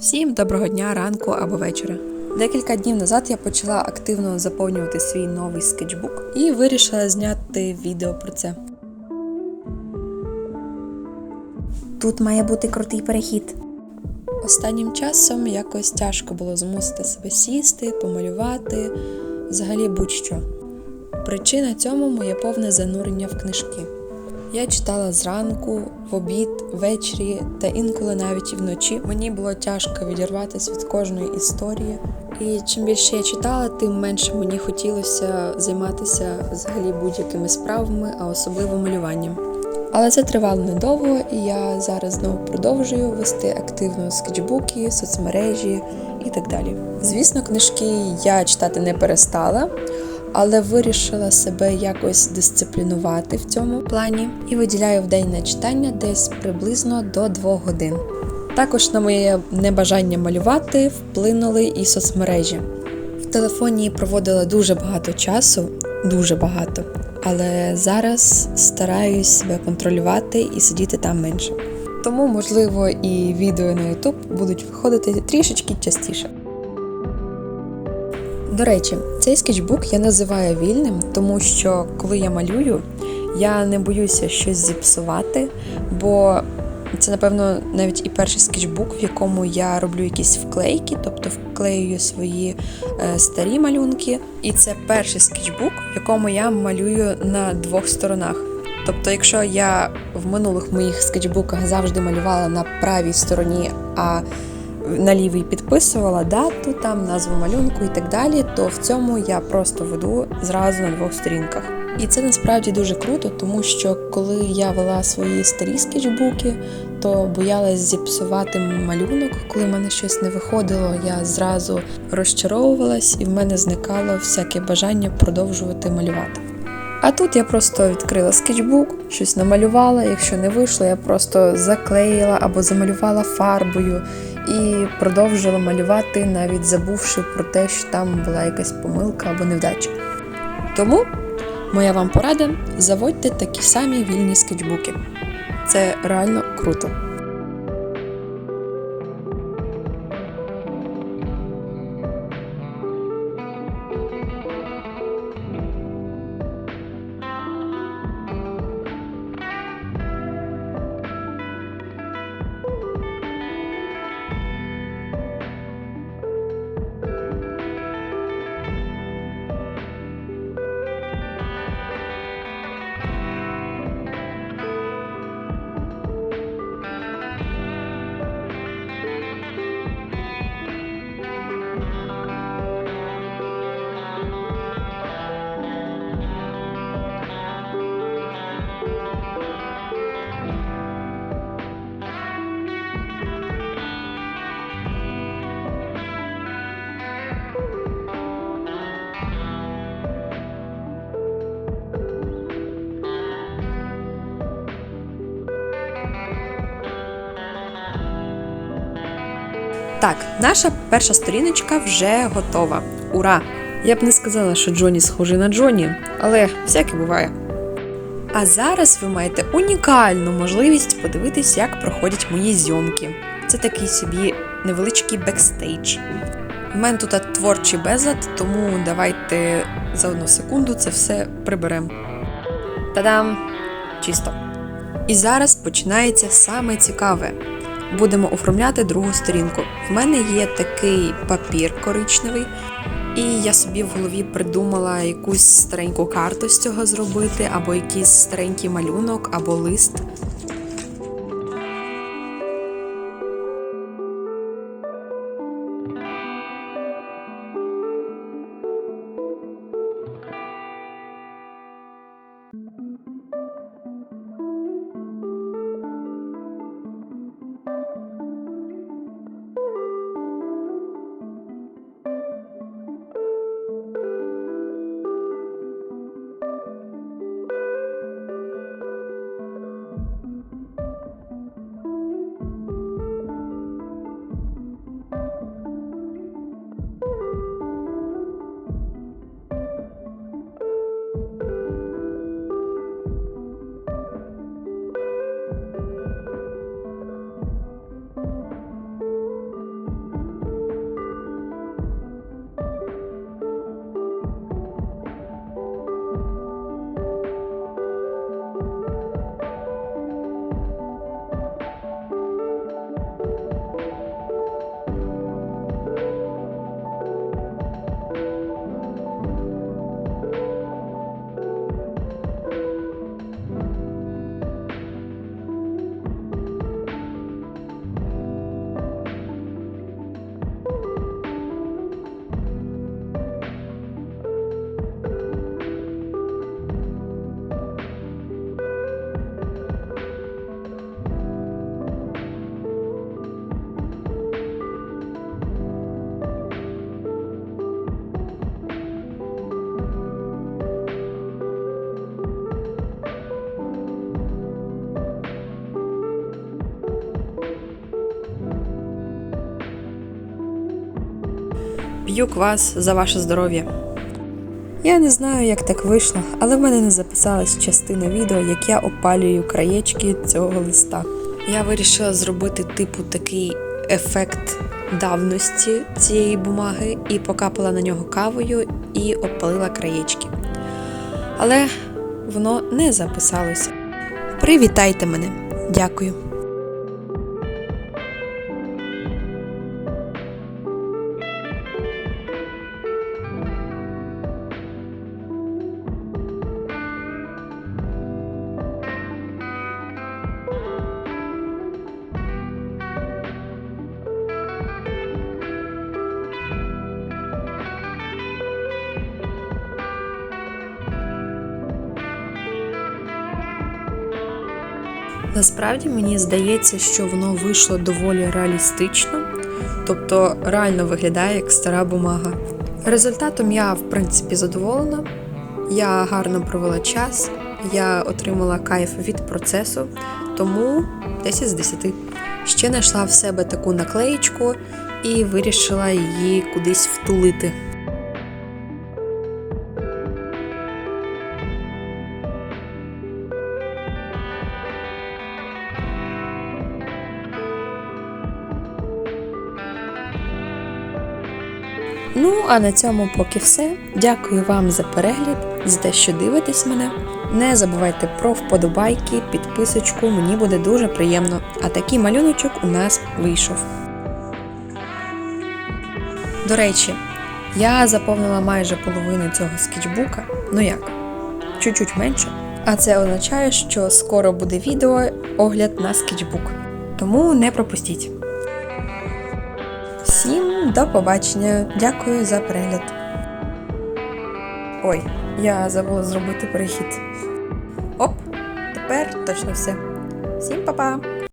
Всім доброго дня, ранку або вечора. Декілька днів назад я почала активно заповнювати свій новий скетчбук і вирішила зняти відео про це. Тут має бути крутий перехід. Останнім часом якось тяжко було змусити себе сісти, помалювати, взагалі будь-що. Причина цьому моє повне занурення в книжки. Я читала зранку, в обід, ввечері та інколи навіть і вночі. Мені було тяжко відірватися від кожної історії. І чим більше я читала, тим менше мені хотілося займатися взагалі будь-якими справами, а особливо малюванням. Але це тривало недовго, і я зараз знову продовжую вести активно скетчбуки, соцмережі і так далі. Звісно, книжки я читати не перестала, але вирішила себе якось дисциплінувати в цьому плані і виділяю в день на читання десь приблизно до 2 годин. Також на моє небажання малювати вплинули і соцмережі. В телефоні проводила дуже багато часу, дуже багато. Але зараз стараюсь себе контролювати і сидіти там менше. Тому, можливо, і відео на YouTube будуть виходити трішечки частіше. До речі, цей скетчбук я називаю вільним, тому що коли я малюю, я не боюся щось зіпсувати, бо це, напевно, навіть і перший скетчбук, в якому я роблю якісь вклейки, тобто вклеюю свої е, старі малюнки. І це перший скетчбук, в якому я малюю на двох сторонах. Тобто, якщо я в минулих моїх скетчбуках завжди малювала на правій стороні, а на лівій підписувала дату, там назву малюнку і так далі, то в цьому я просто веду зразу на двох сторінках. І це насправді дуже круто, тому що коли я вела свої старі скетчбуки, то боялась зіпсувати малюнок. Коли в мене щось не виходило, я зразу розчаровувалась, і в мене зникало всяке бажання продовжувати малювати. А тут я просто відкрила скетчбук, щось намалювала. Якщо не вийшло, я просто заклеїла або замалювала фарбою і продовжила малювати, навіть забувши про те, що там була якась помилка або невдача. Тому моя вам порада: заводьте такі самі вільні скетчбуки. Це реально круто. Так, наша перша сторіночка вже готова. Ура! Я б не сказала, що Джоні схожий на Джоні, але всяке буває. А зараз ви маєте унікальну можливість подивитись, як проходять мої зйомки. Це такий собі невеличкий бекстейдж. У мене тут творчий безлад, тому давайте за одну секунду це все приберемо. Та-дам! Чисто. І зараз починається саме цікаве. Будемо оформляти другу сторінку. В мене є такий папір коричневий, і я собі в голові придумала якусь стареньку карту з цього зробити, або якийсь старенький малюнок, або лист. П'ю квас за ваше здоров'я. Я не знаю, як так вийшло, але в мене не записалась частина відео, як я опалюю краєчки цього листа. Я вирішила зробити типу такий ефект давності цієї бумаги і покапала на нього кавою і опалила краєчки. Але воно не записалося. Привітайте мене. Дякую. Насправді мені здається, що воно вийшло доволі реалістично, тобто реально виглядає як стара бумага. Результатом я, в принципі, задоволена. Я гарно провела час, я отримала кайф від процесу, тому 10 з 10. Ще знайшла в себе таку наклеїчку і вирішила її кудись втулити. Ну, а на цьому поки все. Дякую вам за перегляд, за те, що дивитесь мене. Не забувайте про вподобайки, підписочку, мені буде дуже приємно. А такий малюночок у нас вийшов. До речі, я заповнила майже половину цього скетчбука. Ну як? Чуть-чуть менше. А це означає, що скоро буде відео огляд на скетчбук. Тому не пропустіть. Всім до побачення. Дякую за перегляд. Ой, я забула зробити перехід. Оп, тепер точно все. Всім па-па!